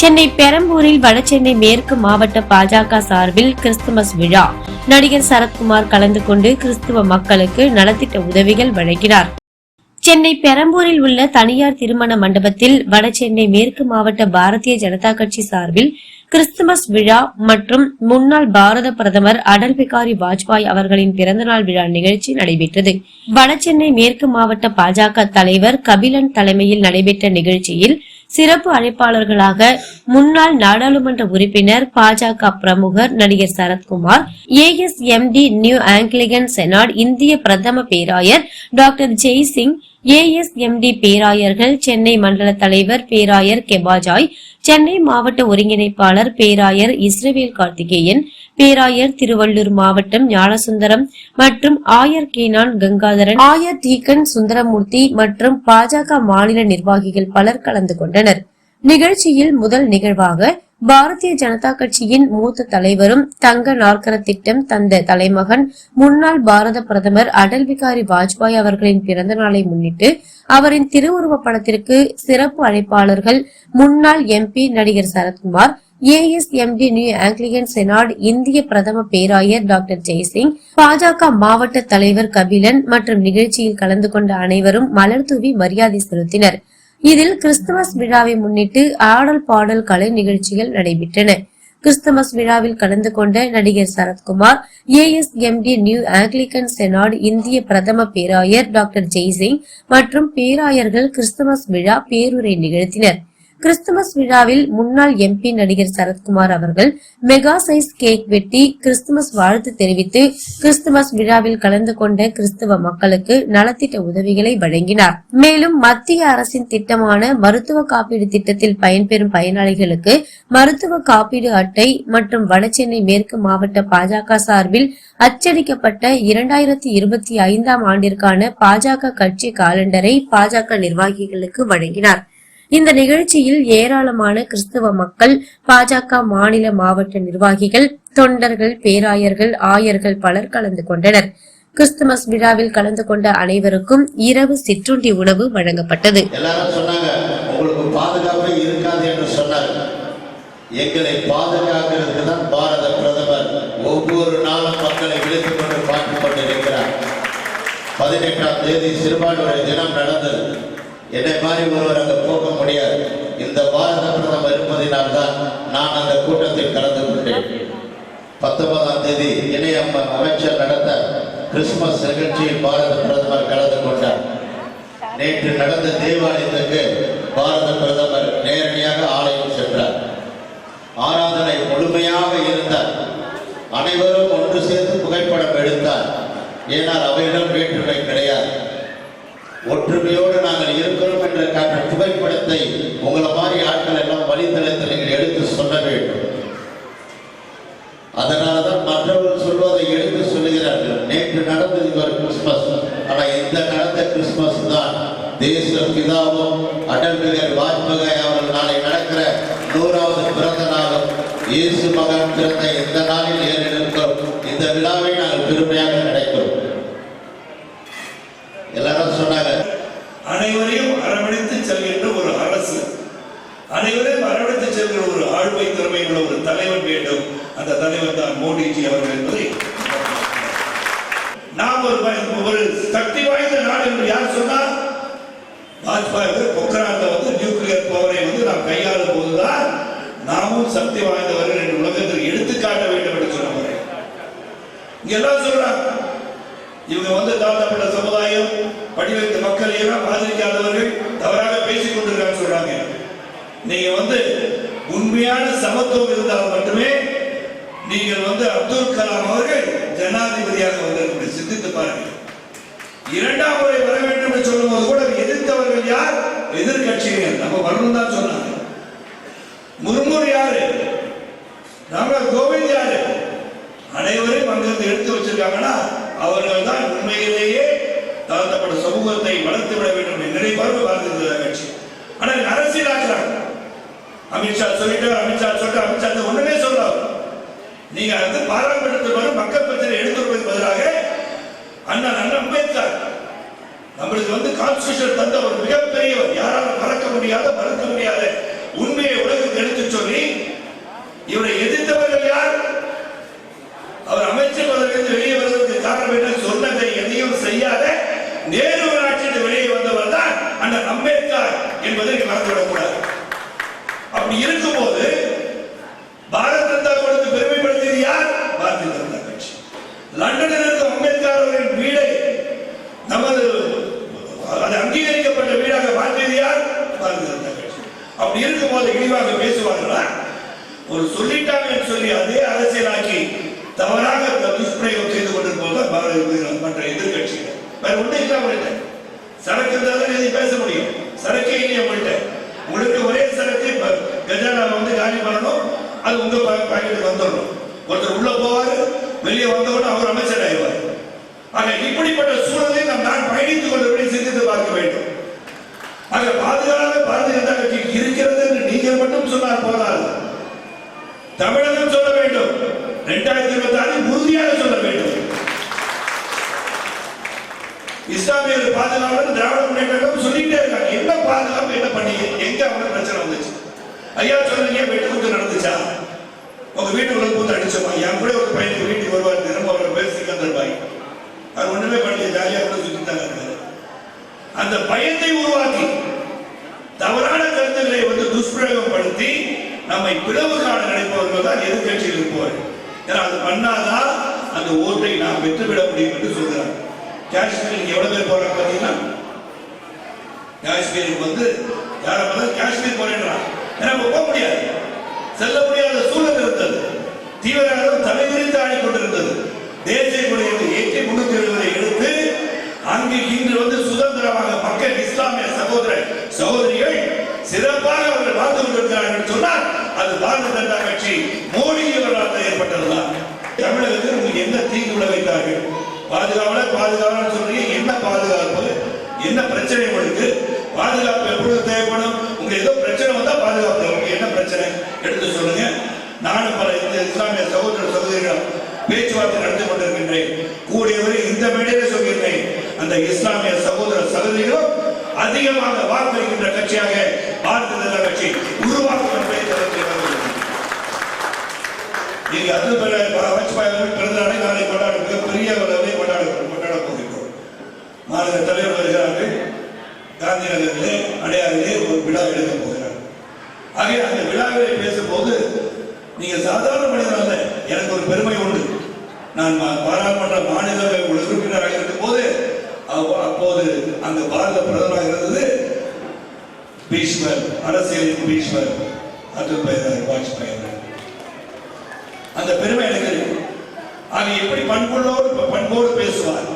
சென்னை பெரம்பூரில் வடசென்னை மேற்கு மாவட்ட பாஜக சார்பில் கிறிஸ்துமஸ் விழா. நடிகர் சரத்குமார் கலந்து கொண்டு கிறிஸ்துவ மக்களுக்கு நலத்திட்ட உதவிகள் வழங்கினார். சென்னை பெரம்பூரில் உள்ள தனியார் திருமண மண்டபத்தில் வடசென்னை மேற்கு மாவட்ட பாரதிய ஜனதா கட்சி சார்பில் கிறிஸ்துமஸ் விழா மற்றும் முன்னாள் பாரத பிரதமர் அடல் பிகாரி வாஜ்பாய் அவர்களின் பிறந்தநாள் விழா நிகழ்ச்சி நடைபெற்றது. வடசென்னை மேற்கு மாவட்ட பாஜக தலைவர் கபிலன் தலைமையில் நடைபெற்ற நிகழ்ச்சியில் சிறப்பு அழைப்பாளர்களாக முன்னாள் நாடாளுமன்ற உறுப்பினர் பாஜக பிரமுகர் நடிகர் Sarathkumar ASMD new Anglican senate இந்திய பிரதம பேராயர் டாக்டர் ஜெய்சிங் ஏஎஸ்எம்டி பேராயர்கள் சென்னை மண்டல தலைவர் பேராயர் கெபாஜாய் சென்னை மாவட்ட ஒருங்கிணைப்பாளர் பேராயர் இஸ்ரவேல் கார்த்திகேயன் பேராயர் திருவள்ளூர் மாவட்டம் ஞானசுந்தரம் மற்றும் ஆயர் கீனான் கங்காதரன் ஆயர் தீக்கன் சுந்தரமூர்த்தி மற்றும் பாஜக மாநில நிர்வாகிகள் பலர் கலந்து கொண்டனர். நிகழ்ச்சியில் முதல் நிகழ்வாக பாரதிய ஜனதா கட்சியின் மூத்த தலைவரும் தங்க நாற்கர திட்டம் தந்த தலைமகன் முன்னாள் பாரத பிரதமர் அடல் பிகாரி வாஜ்பாய் அவர்களின் பிறந்த நாளை முன்னிட்டு அவரின் திருவுருவ படத்திற்கு சிறப்பு அழைப்பாளர்கள் முன்னாள் எம்பி நடிகர் Sarathkumar ASMD new Anglican senate இந்திய பிரதம பேராயர் டாக்டர் ஜெய்சிங் பாஜக மாவட்ட தலைவர் கபிலன் மற்றும் நிகழ்ச்சியில் கலந்து கொண்ட அனைவரும் மலர் தூவி மரியாதை செலுத்தினர். இதில் கிறிஸ்துமஸ் விழாவை முன்னிட்டு ஆடல் பாடல் கலை நிகழ்ச்சிகள் நடைபெற்றன. கிறிஸ்துமஸ் விழாவில் கலந்து கொண்ட நடிகர் Sarathkumar ASMD new Anglican senate இந்திய பிரதம பேராயர் டாக்டர் ஜெய்சிங் மற்றும் பேராயர்கள் கிறிஸ்துமஸ் விழா பேருரை நிகழ்த்தினர். கிறிஸ்துமஸ் விழாவில் முன்னாள் எம்பி நடிகர் சரத்குமார் அவர்கள் மெகா சைஸ் கேக் வெட்டி கிறிஸ்துமஸ் வாழ்த்து தெரிவித்து கிறிஸ்துமஸ் விழாவில் கலந்து கொண்ட கிறிஸ்துவ மக்களுக்கு நலத்திட்ட உதவிகளை வழங்கினார். மேலும் மத்திய அரசின் திட்டமான மருத்துவ காப்பீடு திட்டத்தில் பயன்பெறும் பயனாளிகளுக்கு மருத்துவ காப்பீடு அட்டை மற்றும் வடசென்னை மேற்கு மாவட்ட பாஜக சார்பில் அச்சடிக்கப்பட்ட இரண்டாயிரத்தி இருபத்தி ஐந்தாம் ஆண்டிற்கான பாஜக கட்சி காலண்டரை பாஜக நிர்வாகிகளுக்கு வழங்கினார். இந்த நிகழ்ச்சியில் ஏராளமான கிறிஸ்தவ மக்கள் பாஜக மாநில மாவட்ட நிர்வாகிகள் தொண்டர்கள் பேராயர்கள் ஆயர்கள் பலர் கலந்து கொண்டனர். கிறிஸ்துமஸ் விழாவில் கலந்து கொண்ட அனைவருக்கும் இரவு சிற்றுண்டி உணவு வழங்கப்பட்டது. எங்களை பாதுகாக்கிறதுக்கு தான் பாரத பிரதமர் ஒவ்வொரு நாளும் மக்களை விழித்துக் கொண்டு பார்த்துக் கொண்டிருக்கிறார். பதினெட்டாம் தேதி சிறுபான்மையுடைய தினம் நடந்தது. என்னை மாதிரி ஒருவர் அங்கு போக முடியாது. இந்த பாரத பிரதமர் இருப்பதினால் தான் நான் அந்த கூட்டத்தில் கலந்து கொண்டேன். பத்தொன்பதாம் தேதி இணைய அமைச்சர் நடத்த கிறிஸ்துமஸ் நிகழ்ச்சியில் பாரத பிரதமர் கலந்து கொண்டார். நேற்று நடந்த தேவாலயத்துக்கு பாரத பிரதமர் நேரடியாக ஆலயம் சென்றார். ஆராதனை முழுமையாக இருந்தார். அனைவரும் ஒன்று சேர்ந்து புகைப்படம் எடுத்தார். ஏனால் அவையிடம் வேற்றுமை கிடையாது. ஒற்றுமையோடு நாங்கள் இருக்கிறோம் என்ற காட்ட புகைப்படத்தை உங்களை மாதிரி ஆட்கள் எல்லாம் வழித்தளத்தில் நீங்கள் எடுத்து சொல்ல வேண்டும். அதனால தான் மற்றவர்கள் சொல்வதை எடுத்து சொல்லுகிறார்கள். நேற்று நடந்தது ஒரு கிறிஸ்மஸ் ஆனால் இந்த நடந்த கிறிஸ்மஸ் தான் தேச பிதாவும் அடல் பிகாரி வாஜ்பாய் அவர்கள் நாளை நடக்கிற நூறாவது பிறந்த நாளும் இயேசு மகன் பிறந்த இந்த நாளில் ஏறெடுக்கிறோம் இந்த விழாவை நாங்கள் பெருமையாக நடைபெறும் எல்லாரும் சொன்னாங்க. அனைவரையும் அரவணைத்து செல்கின்ற ஒரு அரசு. அனைவரையும் அரவணைத்து செல்கிற ஒரு ஆழ்மை திறமை உள்ள ஒரு தலைவன் வேண்டும். அந்த தலைவர் தான் மோடிஜி அவர்கள் என்பதை நாம் ஒரு ஒரு சக்தி வாய்ந்த நாடு என்று யார் சொன்னார் வாஜ்பாய் வந்து பொக்ரான்ல வந்து நியூக்ளியர் பவரை வந்து நாம் கையாளும் போதுதான் நாமும் சக்தி வாய்ந்தவர்கள் என்று உலகத்திற்கு எடுத்துக்காட்ட வேண்டும் என்று சொன்னார் இங்க எல்லாம் சொல்றாங்க. இவங்க வந்து தாழ்த்தப்பட்ட சமுதாயம் படிவைத்த மக்கள் எல்லாம் ஆதரிக்காதவர்கள் தவறாக பேசிக் கொண்டிருக்காங்க சொல்றாங்க. நீங்க வந்து உண்மையான சமத்துவம் இருந்தால் மட்டுமே நீங்கள் வந்து அப்துல் கலாம் அவர்கள் ஜனாதிபதியாக வந்திருக்க சிந்தித்து பாருங்கள். இரண்டாம் முறை வர வேண்டும் என்று சொல்லும் போது கூட எதிர்த்தவர்கள் யார்? எதிர்கட்சியினர் நம்ம வரணும் தான் சொன்னாங்க. முர்மூர் யாரு? ராம்நாத் கோவிந்த் யாரு? அனைவரையும் அங்கிருந்து எடுத்து வச்சிருக்காங்கன்னா அவர்கள் தான் உண்மையிலேயே தாழ்த்தப்பட்ட சமூகத்தை வளர்த்து விட வேண்டும் என்ற நினைப்பார்கள் பாரதிய கட்சி. ஆனால் அரசியல் ஆக்குறாங்க. அமித்ஷா சொல்லிட்டு அமித்ஷா சொல்லிட்டு அமித்ஷா ஒண்ணுமே சொல்லாது நீங்க வந்து பாராளுமன்றத்தில் வரும் மக்கள் பிரச்சனை எடுத்துருவதற்கு பதிலாக அண்ணா அண்ணா அம்பேத்கர் நம்மளுக்கு வந்து கான்ஸ்டியூஷன் தந்த ஒரு மிகப்பெரியவர். யாராலும் மறக்க முடியாத மறக்க முடியாத உண்மையை உலகத்துக்கு எடுத்து சொல்லி அப்படி இருக்கும்போது பாரத் ஜனதா கொடுத்து பெருமைப்படுத்தியது யார் பாரதிய ஜனதா கட்சி லண்டனில் இருந்த அம்பேத்கர் அவர்களின் வீடை நமது அது அங்கீகரிக்கப்பட்ட வீடாக மாற்றியது யார்? பாரதிய ஜனதா கட்சி. அப்படி இருக்கும்போது இழிவாக பேசுவார்களா? ஒரு சொல்லிட்டாங்கன்னு சொல்லி அதே அரசியலாக்கி தவறாக துஷ்பிரயோகம் செய்து கொண்டிருப்பது பாரதிய மற்ற எதிர்கட்சிகள் வேற ஒன்றும் இல்லை அவங்கள்ட்ட. சரக்கு இருந்தால் தான் எதையும் பேச முடியும். சரக்கே இல்லையே உங்கள்கிட்ட உங்களுக்கு ஒரே சரக்கு கஜானா வந்து காலி பண்ணணும். அது உங்க பாக்கெட்டுக்கு வந்துடணும். ஒருத்தர் உள்ள போவாரு வெளியே வந்த அவர் அமைச்சர் ஆயிடுவார். ஆக இப்படிப்பட்ட சூழலை நாம் நான் பயணித்துக் கொண்டபடி சிந்தித்து பார்க்க வேண்டும். ஆக பாதுகாப்பு பாரதிய ஜனதா கட்சி இருக்கிறது என்று நீங்கள் மட்டும் சொன்னால் போதாது. தமிழகம் சொல்ல வேண்டும். இரண்டாயிரத்தி இருபத்தி ஆறு உறுதியாக சொல்ல வேண்டும். இஸ்லாமியர் பாதுகாப்பு திராவிட முன்னேற்றம் சொல்லிட்டே இருக்காங்க. என்ன பாதுகாப்பு என்ன பண்ணீங்க எங்க அவங்க பிரச்சனை வந்துச்சு? ஐயா சொல்றீங்க வெட்டு குத்து நடந்துச்சா? உங்க வீட்டுக்குள்ள பூத்து அடிச்சோமா என் கூட ஒரு பையனுக்கு வீட்டுக்கு வருவார். தினமும் அவரை பேர் சிக்கந்தர் பாய் அவர் ஒண்ணுமே பண்ணல. ஜாலியா கூட சுத்தி தான் இருக்காரு அந்த பயத்தை உருவாக்கி தவறான கருத்துக்களை வந்து துஷ்பிரயோகப்படுத்தி நம்மை பிளவு காண நினைப்பவர்கள் தான் எதிர்கட்சியில் இருப்பவர். ஏன்னா அது பண்ணாதான் அந்த ஓட்டை நாம் பெற்றுவிட முடியும் என்று சொல்கிறார் காஷ்மீருக்கு எவ்வளவு பேர் போறாங்க பார்த்தீங்கன்னா காஷ்மீருக்கு வந்து யாரை பார்த்தாலும் காஷ்மீர் போறேன்றான். ஏன்னா போக முடியாது. செல்ல முடியாத சூழல் இருந்தது. தீவிரவாதம் தலைவிரித்து ஆடிக்கொண்டிருந்தது தேசிய கொடியை ஏற்றி முன்னூத்தி எழுபதை எடுத்து அங்கு இன்று வந்து சுதந்திரமாக மக்கள் இஸ்லாமிய சகோதர சகோதரிகள் சிறப்பாக அவர்கள் வாழ்ந்து கொண்டிருக்கிறார்கள் சொன்னால் அது பாரதிய ஜனதா கட்சி மோடி அவர்களால் ஏற்பட்டதுதான் தமிழகத்தில் உங்களுக்கு என்ன தீங்கு விளைவித்தார்கள்? பாதுகாவலர் பாதுகாவலர் சொல்றீங்க என்ன பாதுகாப்பு என்ன பிரச்சனை உங்களுக்கு? பாதுகாப்பு எப்பொழுது தேவைப்படும்? உங்க ஏதோ பிரச்சனை வந்தா பாதுகாப்பு உங்களுக்கு என்ன பிரச்சனை? எடுத்து சொல்லுங்க. நானும் பல இந்த இஸ்லாமிய சகோதர சகோதரிகளும் பேச்சுவார்த்தை நடத்தி கொண்டிருக்கின்றேன். கூடியவரை இந்த மேடையில சொல்கின்றேன். அந்த இஸ்லாமிய சகோதர சகோதரிகளும் அதிகமாக வாக்களிக்கின்ற கட்சியாக பாரதிய ஜனதா கட்சி உருவாக்கும் என்பதை நீங்க அது வாஜ்பாய் அவர்கள் பிறந்த நாளை நாளை கொண்டாட மிகப்பெரிய அளவிலே கொண்டாட கொண்டாட போகின்றோம். மாநில தலைவர் வருகிறார்கள் காந்தி அடையாறிலே ஒரு விழா எடுக்க போகிறார். ஆகவே அந்த விழாவிலே பேசும்போது நீங்க சாதாரண மனிதன் அல்ல எனக்கு ஒரு பெருமை உண்டு. நான் பாராளுமன்ற மாநில உறுப்பினராக இருக்கும் போது அப்போது அந்த பாரத பிரதமராக இருந்தது பீஷ்மர் அரசியலின் பீஷ்மர் அடல் பிஹாரி வாஜ்பாய் அந்த பெருமை எனக்கு இருக்கு. ஆக எப்படி பண்புள்ளோடு பண்போடு பேசுவார்?